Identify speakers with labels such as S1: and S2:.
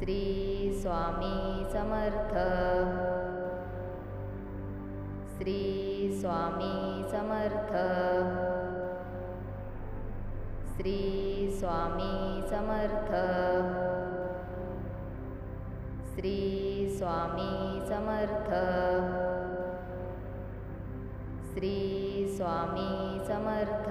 S1: Shri Swami Samarth. Shri Swami Samarth. Shri Swami Samarth. Shri Swami Samarth. Shri Swami Samarth